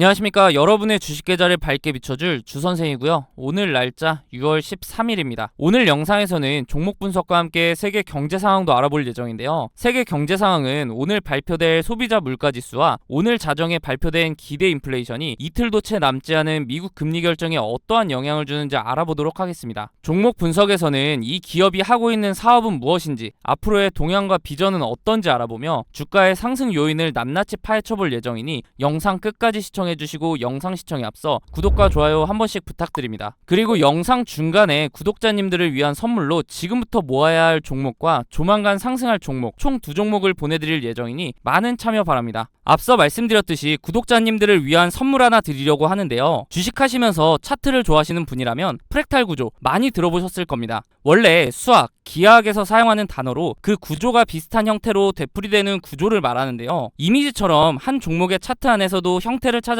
안녕하십니까. 여러분의 주식 계좌를 밝게 비춰줄 주선생이고요. 오늘 날짜 6월 13일입니다. 오늘 영상에서는 종목 분석과 함께 세계 경제 상황도 알아볼 예정인데요. 세계 경제 상황은 오늘 발표될 소비자 물가 지수와 오늘 자정에 발표된 기대 인플레이션이 이틀도 채 남지 않은 미국 금리 결정에 어떠한 영향을 주는지 알아보도록 하겠습니다. 종목 분석에서는 이 기업이 하고 있는 사업은 무엇인지 앞으로의 동향과 비전은 어떤지 알아보며 주가의 상승 요인을 낱낱이 파헤쳐볼 예정이니 영상 끝까지 시청 시청해주시고 영상 시청에 앞서 구독과 좋아요 한 번씩 부탁드립니다. 그리고 영상 중간에 구독자님들을 위한 선물로 지금부터 모아야 할 종목과 조만간 상승할 종목 총 두 종목을 보내드릴 예정이니 많은 참여 바랍니다. 앞서 말씀드렸듯이 구독자님들을 위한 선물 하나 드리려고 하는데요. 주식하시면서 차트를 좋아하시는 분이라면 프랙탈 구조 많이 들어보셨을 겁니다. 원래 수학, 기하학에서 사용하는 단어로 그 구조가 비슷한 형태로 되풀이되는 구조를 말하는데요. 이미지처럼 한 종목의 차트 안에서도 형태를 찾아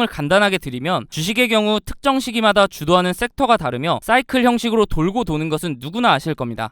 간단하게 드리면 주식의 경우 특정 시기마다 주도하는 섹터가 다르며 사이클 형식으로 돌고 도는 것은 누구나 아실 겁니다.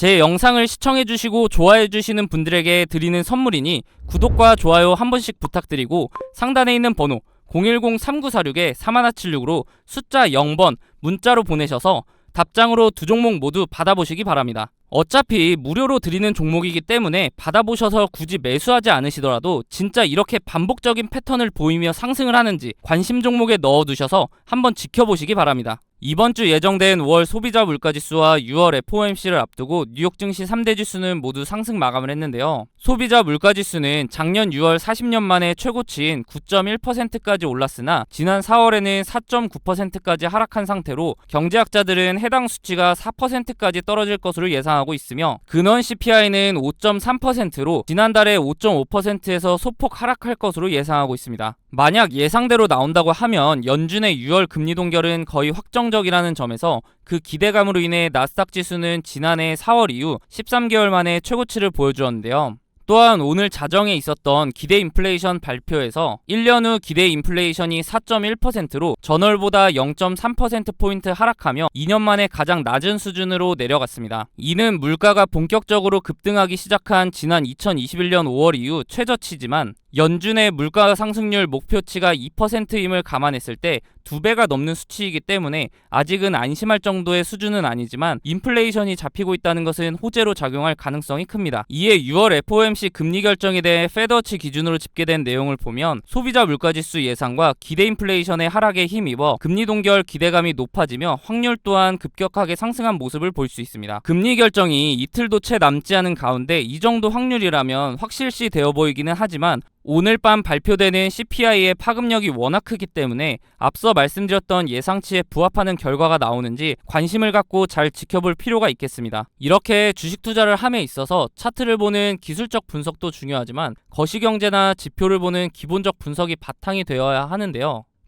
제 영상을 시청해주시고 좋아해주시는 분들에게 드리는 선물이니 구독과 좋아요 한 번씩 부탁드리고 상단에 있는 번호 010-3946-3176으로 숫자 0번 문자로 보내셔서 답장으로 두 종목 모두 받아보시기 바랍니다. 어차피 무료로 드리는 종목이기 때문에 받아보셔서 굳이 매수하지 않으시더라도 진짜 이렇게 반복적인 패턴을 보이며 상승을 하는지 관심 종목에 넣어두셔서 한번 지켜보시기 바랍니다. 이번 주 예정된 5월 소비자 물가지수와 6월 FOMC를 앞두고 뉴욕 증시 3대 지수는 모두 상승 마감을 했는데요. 소비자 물가지수는 작년 6월 40년 만에 최고치인 9.1%까지 올랐으나 지난 4월에는 4.9%까지 하락한 상태로 경제학자들은 해당 수치가 4%까지 떨어질 것으로 예상 하고 있으며 근원 CPI는 5.3%로 지난달에 5.5%에서 소폭 하락할 것으로 예상하고 있습니다. 만약 예상대로 나온다고 하면 연준의 6월 금리 동결은 거의 확정적이라는 점에서 그 기대감으로 인해 나스닥 지수는 지난해 4월 이후 13개월 만에 최고치를 보여주었는데요. 또한 오늘 자정에 있었던 기대 인플레이션 발표에서 1년 후 기대 인플레이션이 4.1%로 전월보다 0.3%포인트 하락하며 2년 만에 가장 낮은 수준으로 내려갔습니다. 이는 물가가 본격적으로 급등하기 시작한 지난 2021년 5월 이후 최저치지만 연준의 물가 상승률 목표치가 2%임을 감안했을 때 두 배가 넘는 수치이기 때문에 아직은 안심할 정도의 수준은 아니지만 인플레이션이 잡히고 있다는 것은 호재로 작용할 가능성이 큽니다. 이에 6월 FOMC 금리 결정에 대해 페더치 기준으로 집계된 내용을 보면 소비자 물가지수 예상과 기대 인플레이션의 하락에 힘입어 금리 동결 기대감이 높아지며 확률 또한 급격하게 상승한 모습을 볼 수 있습니다. 금리 결정이 이틀도 채 남지 않은 가운데 이 정도 확률이라면 확실시 되어 보이기는 하지만 오늘 밤 발표되는 CPI의 파급력이 워낙 크기 때문에 앞서 말씀드렸던 예상치에 부합하는 결과가 나오는지 관심을 갖고 잘 지켜볼 필요가 있겠습니다. 이렇게 주식 투자를 함에 있어서 차트를 보는 기술적 분석도 중요하지만 거시경제나 지표를 보는 기본적 분석이 바탕이 되어야 하는데요.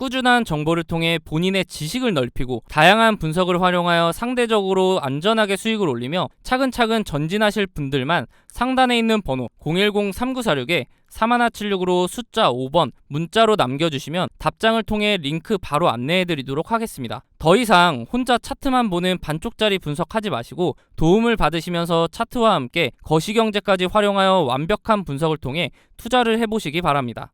꾸준한 정보를 통해 본인의 지식을 넓히고 다양한 분석을 활용하여 상대적으로 안전하게 수익을 올리며 차근차근 전진하실 분들만 상단에 있는 번호 010-3946에 3176으로 숫자 5번 문자로 남겨주시면 답장을 통해 링크 바로 안내해드리도록 하겠습니다. 더 이상 혼자 차트만 보는 반쪽짜리 분석하지 마시고 도움을 받으시면서 차트와 함께 거시경제까지 활용하여 완벽한 분석을 통해 투자를 해보시기 바랍니다.